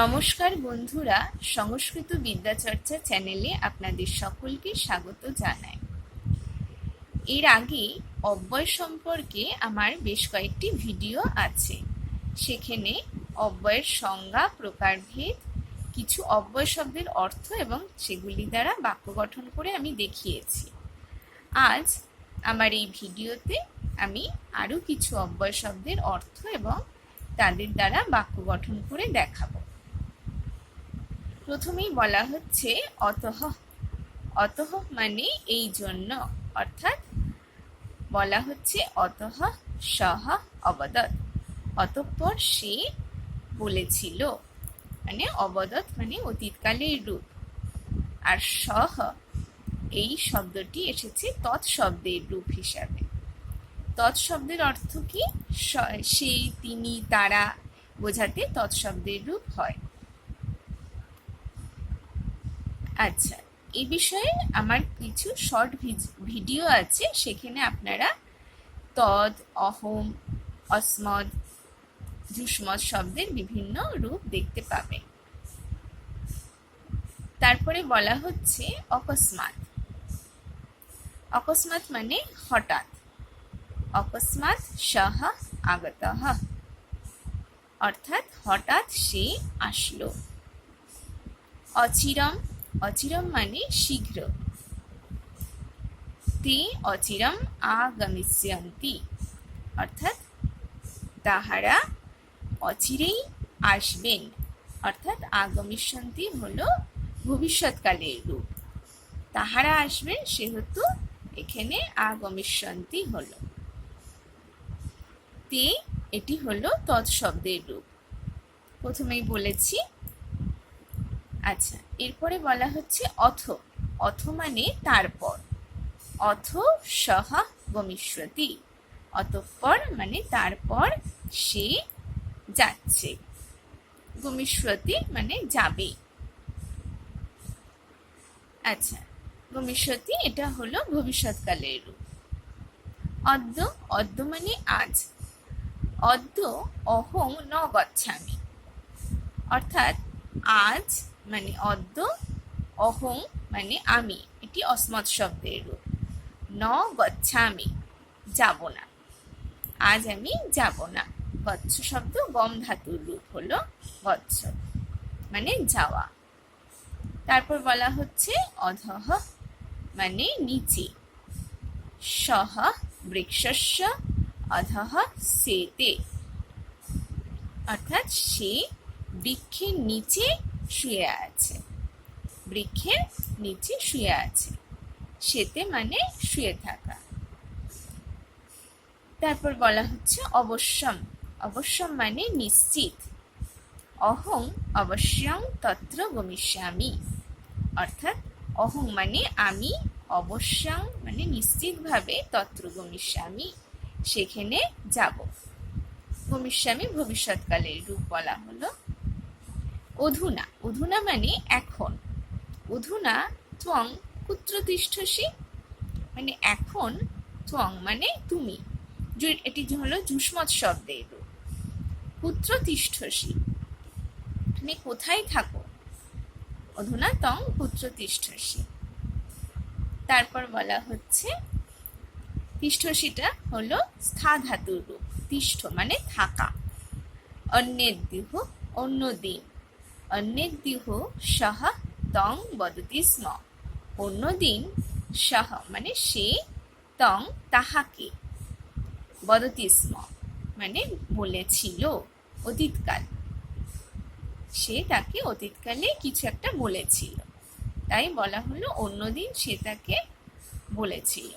নমস্কার বন্ধুরা, সংস্কৃত বিদ্যাচর্চা চ্যানেলে আপনাদের সকলকে স্বাগত জানাই। এর আগে অব্যয় সম্পর্কে আমার বেশ কয়েকটি ভিডিও আছে। সেখানে অব্যয়ের সংজ্ঞা, প্রকারভেদ, কিছু অব্যয় শব্দের অর্থ এবং সেগুলি দ্বারা বাক্য গঠন করে আমি দেখিয়েছি। আজ আমার এই ভিডিওতে আমি আরও কিছু অব্যয় শব্দের অর্থ এবং তাদের দ্বারা বাক্য গঠন করে দেখাবো। প্রথমেই বলা হচ্ছে অতহ। অতহ মানে এই জন্য, অর্থাৎ বলা হচ্ছে অতহ সহ অবদত অতঃপর সে বলেছিল মানে অবদত মানে অতীতকালের রূপ। আর সহ, এই শব্দটি এসেছে তৎশব্দের রূপ হিসাবে। তৎশব্দের অর্থ কি? সে তিনি, তারা বোঝাতে তৎশব্দের রূপ হয়। আচ্ছা এই বিষয়ে আমার কিছু শর্ট ভিডিও আছে, সেখানে আপনারা তদ, অহম, অসমদ যুষ্মদ শব্দের বিভিন্ন রূপ দেখতে পাবেন। তারপরে বলা হচ্ছে অকস্মাৎ। অকস্মাৎ মানে হঠাৎ। অকস্মাৎ সহ আগত। অর্থাৎ হঠাৎ সে আসলো। অচিরম অচিরম মানে শীঘ্র। তে অচিরম আগমিষ্যন্তি। অর্থাৎ তাহারা অচিরেই আসবেন। অর্থাৎ আগমিষ্যন্তি হলো ভবিষ্যৎকালের রূপ। তাহারা আসবেন সেহেতু এখানে আগমিষ্যন্তি হলো। তে এটি হলো তৎশব্দের রূপ। প্রথমেই বলেছি আচ্ছা এরপরে বলা হচ্ছে অথ। অথ মানে তারপর। অথ সহ গমিষ্যতি অতঃপর মানে তারপর সে যাচ্ছে। গমিষ্যতি মানে যাবে। আচ্ছা গমিষ্যতি এটা হলো ভবিষ্যৎকালের রূপ। অদ্য অদ্য মানে আজ। অদ্য অহং ন গচ্ছামি। অর্থাৎ আজ মানে অদ্য, অহং মানে আমি। এটি অসমত শব্দের রূপ। ন গচ্ছামি, যাব না। আজ আমি যাব না। গচ্ছ শব্দ গম ধাতুর রূপ হলো গচ্ছ মানে যাওয়া। তারপর বলা হচ্ছে অধহ মানে নিচে। সহ বৃক্ষস্য অধহ সেতে অর্থাৎ সে বৃক্ষের নিচে শুয়ে আছে। বৃক্ষের নিচে শুয়ে আছে। সেতে মানে শুয়ে থাকা। তারপর বলা হচ্ছে অবশ্যম। অবশ্যম মানে নিশ্চিত। অহং অবশ্যং তত্র গমিষ্যামি। অর্থাৎ অহং মানে আমি অবশ্যং মানে নিশ্চিতভাবে তত্র গমিষ্যামি। সেখানে যাব। গমিষ্যামি ভবিষ্যৎকালের রূপ বলা হলো। অধুনা অধুনা মানে এখন। অধুনা ত্বং কুত্র তিষ্ঠসি মানে এখন ত্বং মানে তুমি। এটি হলো যুষ্মৎ শব্দের রূপ। পুত্র তিষ্ঠসি মানে কোথায় থাকো? অধুনা তং পুত্র তিষ্ঠসি। তারপর বলা হচ্ছে, তিষ্ঠসিটা হলো স্থা ধাতুর রূপ। তিষ্ঠ মানে থাকা। অন্যের দেহ, অন্য দিন। অন্যেদ্যুহ সহ তং বদতি স্ম। অন্যদিন সহ মানে সে, তং তাহাকে বদতি স্ম মানে বলেছিল অতীতকাল। সে তাকে অতীতকালে কিছু একটা বলেছিল। তাই বলা হলো অন্যদিন সে তাকে বলেছিল।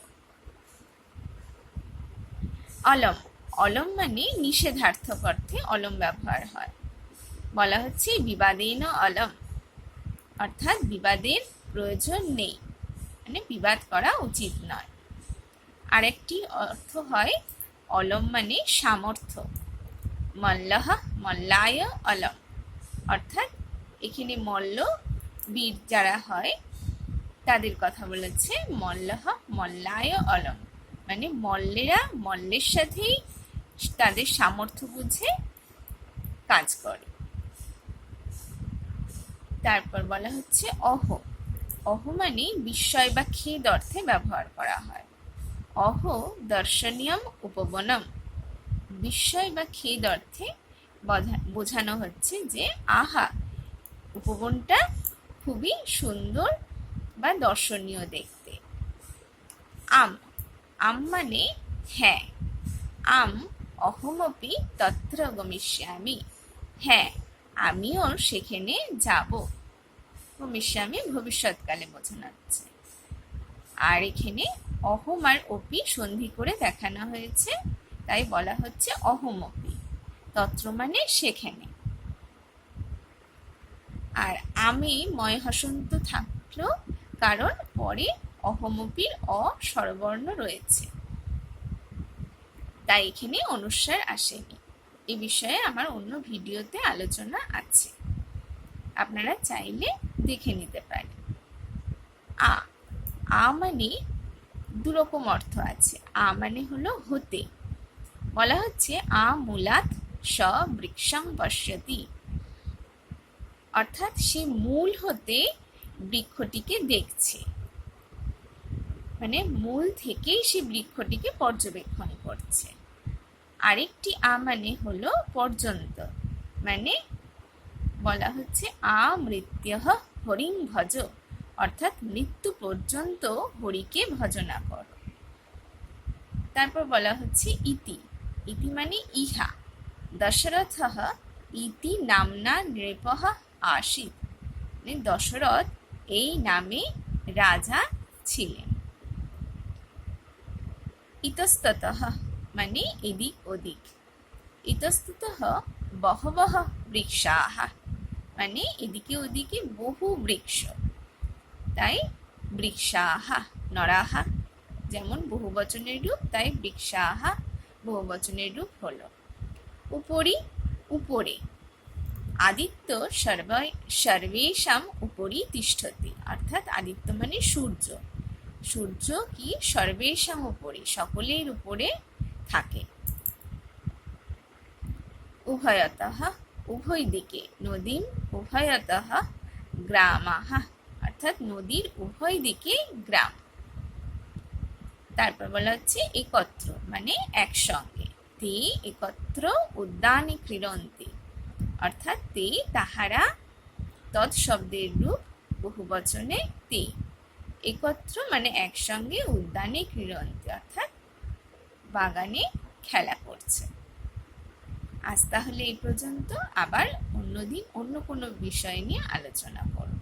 অলম অলম মানে নিষেধার্থক অর্থে অলম ব্যবহার হয়। বলা হচ্ছে বিবাদেন অলম। অর্থাৎ বিবাদের প্রয়োজন নেই। মানে বিবাদ করা উচিত নয়। আরেকটি অর্থ হয় অলম মানে সামর্থ্য। মল্লহ, মল্লায় অলম। অর্থাৎ এখানে মল্ল, বীর যারা হয়, তাদের কথা বলেছে মল্লহ, মল্লায় অলম। মানে মল্লেরা মল্লের সাথেই তাদের সামর্থ্য বুঝে কাজ করে। তারপর বলা হচ্ছে অহ। অহ মানে বিস্ময় বা খেদ অর্থে ব্যবহার করা হয়। অহ দর্শনীয়ম উপবনম। বিস্ময় বা খেদ অর্থে বোঝানো হচ্ছে যে, আহা, উপবনটা খুবই সুন্দর বা দর্শনীয় দেখতে। আম আম মানে হ্যাঁ। আম অহমপি তত্র গমিষ্যামি। হ্যাঁ আমিও সেখানে যাব। গমিষ্যামি ভবিষ্যৎকালে বোঝানো আর এখানে অহম আর অপি সন্ধি করে দেখানো হয়েছে, তাই বলা হচ্ছে অহমপি তত্র মানে সেখানে। আর আমি ময় হসন্ত থাকল কারণ পরে অহমপির অ রয়েছে। তাই এখানে অনুস্বার আসেনি। এ বিষয়ে আমার অন্য ভিডিওতে আলোচনা আছে। আপনারা চাইলে দেখে নিতে পারেন আ আ মানে দুরকম অর্থ আছে। আ মানে হলো হতে। বলা হচ্ছে, আ মূলাত স বৃক্ষং পশ্যতি অর্থাৎ সে মূল হতে বৃক্ষটিকে দেখছে। মানে মূল থেকেই সে বৃক্ষটিকে পর্যবেক্ষণ করছে। আরেকটি আ মানে হলো পর্যন্ত। মানে বলা হচ্ছে, আ মৃত্যু হরিং ভজ, অর্থাৎ মৃত্যু পর্যন্ত হরিকে ভজনা করো। তারপর বলা হচ্ছে ইতি। ইতি মানে ইহা। দশরথ ইতি নামনা নৃপহ আশিত। মানে দশরথ এই নামে রাজা ছিলেন। ইতস্তত মানে এদিক ওদিক। ইতস্তত বহবহ বৃক্ষাহ মানে এদিকে ওদিকে বহু বৃক্ষ। তাই বৃক্ষাহা, নরাহা, যেমন বহু বচনের রূপ, তাই বৃক্ষাহা বহু বচনের রূপ হলো। উপরি, উপরে। আদিত্য সর্ব, সর্বেশাম উপরই তিষ্ঠতি। অর্থাৎ আদিত্য মানে সূর্য। সূর্য কি? সর্বেশাম উপরে, সকলের উপরে থাকে। উভয়ত উভয় দিকে নদীম উভয়ত গ্রামাহ, অর্থাৎ নদীর উভয় দিকে গ্রাম। তারপর বলা হচ্ছে একত্র মানে একসঙ্গে। তে একত্র উদ্যানে ক্রীড়ন্তি, অর্থাৎ তে তাহারা তৎশব্দের রূপ বহু বচনে তে। একত্র মানে একসঙ্গে উদ্যানে ক্রীড়ন্তি, অর্থাৎ বাগানে খেলা করছে। আজ তাহলে এই পর্যন্ত। আবার অন্যদিন অন্য কোনো বিষয় নিয়ে আলোচনা করব।